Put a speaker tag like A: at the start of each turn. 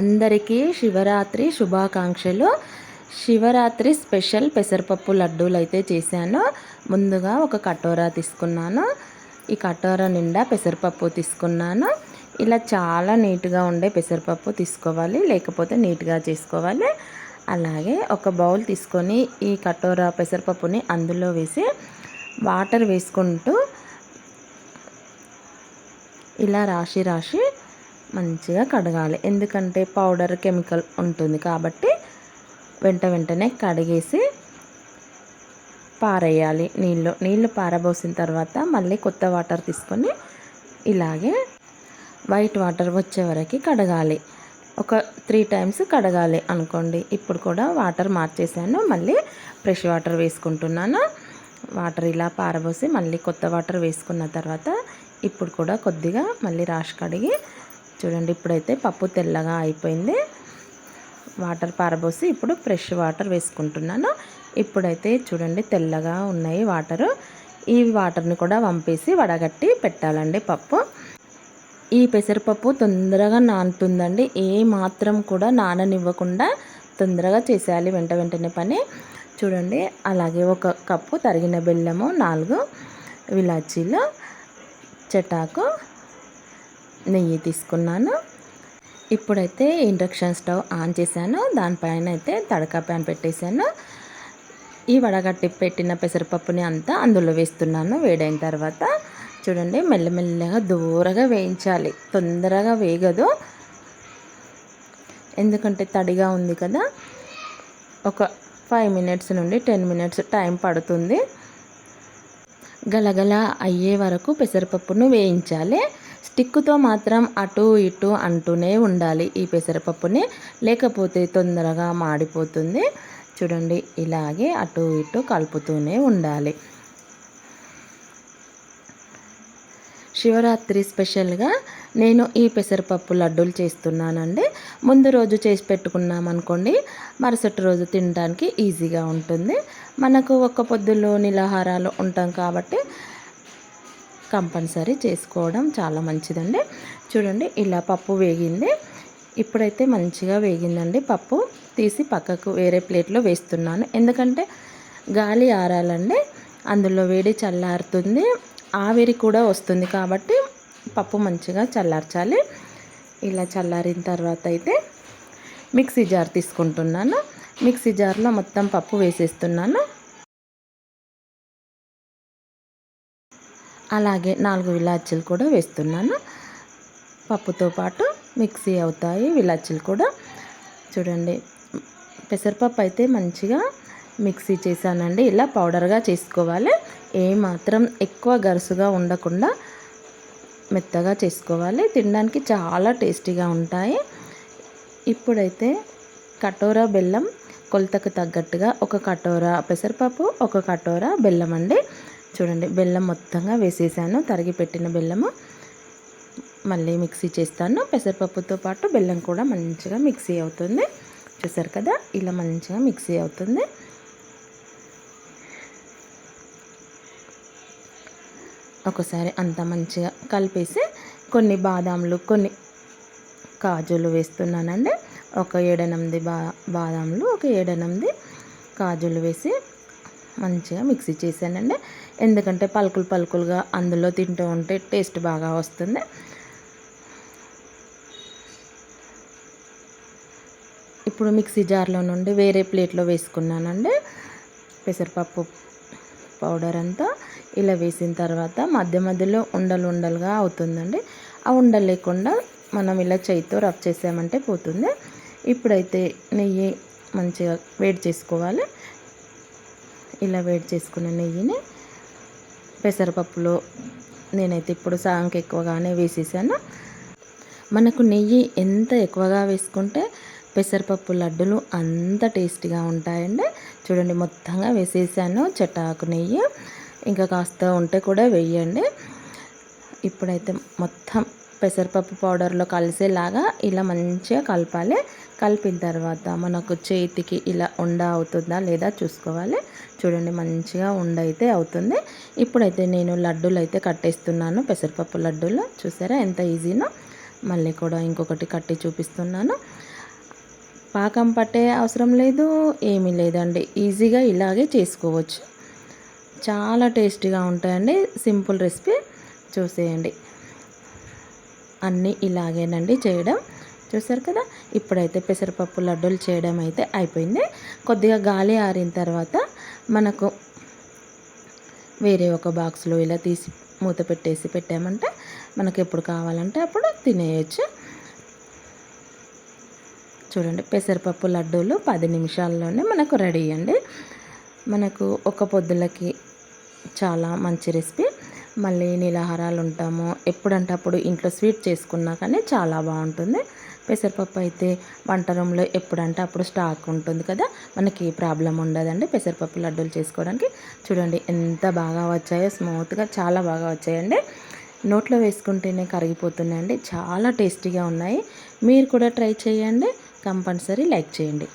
A: అందరికీ శివరాత్రి శుభాకాంక్షలు. శివరాత్రి స్పెషల్ పెసరపప్పు లడ్డూలు అయితే చేశాను. ముందుగా ఒక కటోరా తీసుకున్నాను. ఈ కటోరా నిండా పెసరపప్పు తీసుకున్నాను. ఇలా చాలా నీట్గా ఉండే పెసరపప్పు తీసుకోవాలి లేకపోతే నీట్గా చేసుకోవాలి. అలాగే ఒక బౌల్ తీసుకొని ఈ కటోరా పెసరపప్పుని అందులో వేసి వాటర్ వేసుకుంటూ ఇలా రాశి రాశి మంచిగా కడగాలి. ఎందుకంటే పౌడర్ కెమికల్ ఉంటుంది కాబట్టి వెంట వెంటనే కడిగేసి పారేయాలి. నీళ్ళు నీళ్ళు పారబోసిన తర్వాత మళ్ళీ కొత్త వాటర్ తీసుకొని ఇలాగే వైట్ వాటర్ వచ్చే వరకు కడగాలి. ఒక త్రీ టైమ్స్ కడగాలి అనుకోండి. ఇప్పుడు కూడా వాటర్ మార్చేసాను. మళ్ళీ ఫ్రెష్ వాటర్ వేసుకుంటున్నాను. వాటర్ ఇలా పారబోసి మళ్ళీ కొత్త వాటర్ వేసుకున్న తర్వాత ఇప్పుడు కూడా కొద్దిగా మళ్ళీ రాష్ కడిగి చూడండి ఇప్పుడైతే పప్పు తెల్లగా అయిపోయింది. వాటర్ పారబోసి ఇప్పుడు ఫ్రెష్ వాటర్ వేసుకుంటున్నాను. ఇప్పుడైతే చూడండి తెల్లగా ఉన్నాయి వాటరు. ఈ వాటర్ని కూడా వంపేసి వడగట్టి పెట్టాలండి పప్పు. ఈ పెసరపప్పు తొందరగా నానుతుందండి. ఏ మాత్రం కూడా నాననివ్వకుండా తొందరగా చేసేయాలి వెంట వెంటనే పని. చూడండి అలాగే ఒక కప్పు తరిగిన బెల్లము నాలుగు విలాచీలు చెటాకు నెయ్యి తీసుకున్నాను. ఇప్పుడైతే ఇండక్షన్ స్టవ్ ఆన్ చేశాను. దానిపైన అయితే తడకా ప్యాన్ పెట్టేశాను. ఈ వడగట్టి పెట్టిన పెసరపప్పుని అంతా అందులో వేస్తున్నాను. వేడైన తర్వాత చూడండి మెల్లమెల్లగా దూరగా వేయించాలి. తొందరగా వేగదు. ఎందుకంటే తడిగా ఉంది కదా. ఒక ఫైవ్ మినిట్స్ నుండి టెన్ మినిట్స్ టైం పడుతుంది. గలగల అయ్యే వరకు పెసరపప్పును వేయించాలి. స్టిక్తో మాత్రం అటు ఇటు అంటూనే ఉండాలి. ఈ పెసరపప్పుని లేకపోతే తొందరగా మాడిపోతుంది. చూడండి ఇలాగే అటు ఇటు కలుపుతూనే ఉండాలి. శివరాత్రి స్పెషల్గా నేను ఈ పెసరపప్పు లడ్డూలు చేస్తున్నానండి. ముందు రోజు చేసి పెట్టుకున్నాం అనుకోండి మరుసటి రోజు తినడానికి ఈజీగా ఉంటుంది. మనకు ఒక్క పొద్దులో నిలాహారాలు ఉంటాం కాబట్టి కంపల్సరీ చేసుకోవడం చాలా మంచిదండి. చూడండి ఇలా పప్పు వేగింది. ఇప్పుడైతే మంచిగా వేగిందండి పప్పు. తీసి పక్కకు వేరే ప్లేట్లో వేస్తున్నాను. ఎందుకంటే గాలి ఆరాలండి. అందులో వేడి చల్లారుతుంది. ఆవిరి కూడా వస్తుంది కాబట్టి పప్పు మంచిగా చల్లార్చాలి. ఇలా చల్లారిన తర్వాత అయితే మిక్సీ జార్ తీసుకుంటున్నాను. మిక్సీ జార్లో మొత్తం పప్పు వేసేస్తున్నాను. అలాగే నాలుగు విలాచీలు కూడా వేస్తున్నాను. పప్పుతో పాటు మిక్సీ అవుతాయి విలాచీలు కూడా. చూడండి పెసరపప్పు అయితే మంచిగా మిక్సీ చేశానండి. ఇలా పౌడర్గా చేసుకోవాలి. ఏమాత్రం ఎక్కువ గరుసుగా ఉండకుండా మెత్తగా చేసుకోవాలి. తినడానికి చాలా టేస్టీగా ఉంటాయి. ఇప్పుడైతే కటోరా బెల్లం కొలతకు తగ్గట్టుగా ఒక కటోరా పెసరపప్పు ఒక కటోరా బెల్లం అండి చూడండి బెల్లం మొత్తంగా వేసేసాను. తరిగి పెట్టిన బెల్లము మళ్ళీ మిక్సీ చేస్తాను. పెసరపప్పుతో పాటు బెల్లం కూడా మంచిగా మిక్సీ అవుతుంది. చూసారు కదా ఇలా మంచిగా మిక్సీ అవుతుంది. ఒకసారి అంతా మంచిగా కలిపేసి కొన్ని బాదాంలు కొన్ని కాజులు వేస్తున్నానండి. ఒక ఏడెనిమిది బా బాదాంలు ఒక ఏడెనిమిది కాజులు వేసి మంచిగా మిక్సీ చేశానండి. ఎందుకంటే పలుకులు పలుకులుగా అందులో తింటూ ఉంటే టేస్ట్ బాగా వస్తుంది. ఇప్పుడు మిక్సీ జార్లో నుండి వేరే ప్లేట్లో వేసుకున్నానండి. పెసరపప్పు పౌడర్ అంతా ఇలా వేసిన తర్వాత మధ్య మధ్యలో ఉండలు ఉండలుగా అవుతుందండి. ఆ ఉండలు లేకుండా మనం ఇలా చేయితో రఫ్ చేసామంటే పోతుంది. ఇప్పుడైతే నెయ్యి మంచిగా వేడి చేసుకోవాలి. ఇలా వేడి చేసుకున్న నెయ్యిని పెసరపప్పులో నేనైతే ఇప్పుడు సాంకి ఎక్కువగానే వేసేసాను. మనకు నెయ్యి ఎంత ఎక్కువగా వేసుకుంటే పెసరపప్పు లడ్డులు అంత టేస్టీగా ఉంటాయండి. చూడండి మొత్తంగా వేసేసాను చటాకు నెయ్యి. ఇంకా కాస్త ఉంటే కూడా వేయండి. ఇప్పుడైతే మొత్తం పెసరపప్పు పౌడర్లో కలిసేలాగా ఇలా మంచిగా కలపాలి. కలిపిన తర్వాత మనకు చేతికి ఇలా ఉండ అవుతుందా లేదా చూసుకోవాలి. చూడండి మంచిగా ఉండ అయితే అవుతుంది. ఇప్పుడైతే నేను లడ్డూలు అయితే కట్టేస్తున్నాను పెసరపప్పు లడ్డూలు. చూసారా ఎంత ఈజీనో? మళ్ళీ కూడా ఇంకొకటి కట్టి చూపిస్తున్నాను. పాకం పట్టే అవసరం లేదు ఏమీ లేదండి. ఈజీగా ఇలాగే చేసుకోవచ్చు. చాలా టేస్టీగా ఉంటాయండి. Simple recipe. చూసేయండి. అన్నీ ఇలాగేనండి చేయడం. చూసారు కదా? ఇప్పుడైతే పెసరపప్పు లడ్డూలు చేయడం అయితే అయిపోయింది. కొద్దిగా గాలి ఆరిన తర్వాత మనకు వేరే ఒక బాక్స్లో ఇలా తీసి మూత పెట్టేసి పెట్టామంటే. మనకి ఎప్పుడు కావాలంటే అప్పుడు తినేయచ్చు. చూడండి పెసరపప్పు లడ్డూలు పది నిమిషాల్లోనే మనకు రెడీ అండి. మనకు ఒక పొద్దులకి చాలా మంచి రెసిపీ. మళ్ళీ నీలాహారాలు ఉంటాము. ఎప్పుడంటే అప్పుడు ఇంట్లో స్వీట్ చేసుకున్నా కానీ చాలా బాగుంటుంది. పెసరపప్పు అయితే వంట రూమ్లో ఎప్పుడంటే అప్పుడు స్టాక్ ఉంటుంది కదా మనకి ప్రాబ్లం ఉండదండి పెసరపప్పు లడ్డూలు చేసుకోవడానికి. చూడండి ఎంత బాగా వచ్చాయో స్మూత్గా చాలా బాగా వచ్చాయండి. నోట్లో వేసుకుంటేనే కరిగిపోతున్నాయండి. చాలా టేస్టీగా ఉన్నాయి. మీరు కూడా ట్రై చేయండి. కంపల్సరీ లైక్ చేయండి.